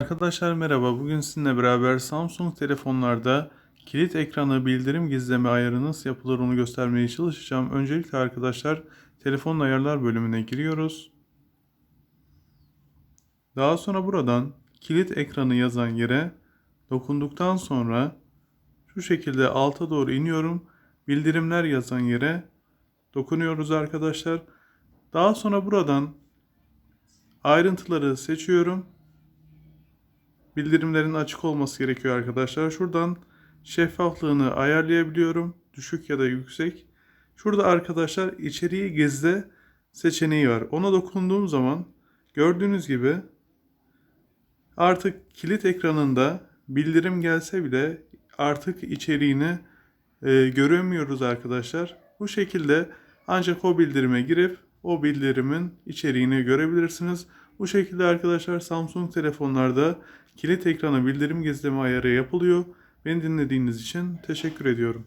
Arkadaşlar merhaba. Bugün sizinle beraber Samsung telefonlarda kilit ekranı bildirim gizleme ayarı nasıl yapılır onu göstermeye çalışacağım. Öncelikle arkadaşlar telefon ayarlar bölümüne giriyoruz. Daha sonra buradan kilit ekranı yazan yere dokunduktan sonra şu şekilde alta doğru iniyorum. Bildirimler yazan yere dokunuyoruz arkadaşlar. Daha sonra buradan ayrıntıları seçiyorum bildirimlerin açık olması gerekiyor arkadaşlar. Şuradan şeffaflığını ayarlayabiliyorum. Düşük ya da yüksek. Şurada arkadaşlar içeriği gizle seçeneği var. Ona dokunduğum zaman gördüğünüz gibi artık kilit ekranında bildirim gelse bile artık içeriğini e, göremiyoruz arkadaşlar. Bu şekilde ancak o bildirime girip o bildirimin içeriğini görebilirsiniz. Bu şekilde arkadaşlar Samsung telefonlarda kilit ekranı bildirim gizleme ayarı yapılıyor. Beni dinlediğiniz için teşekkür ediyorum.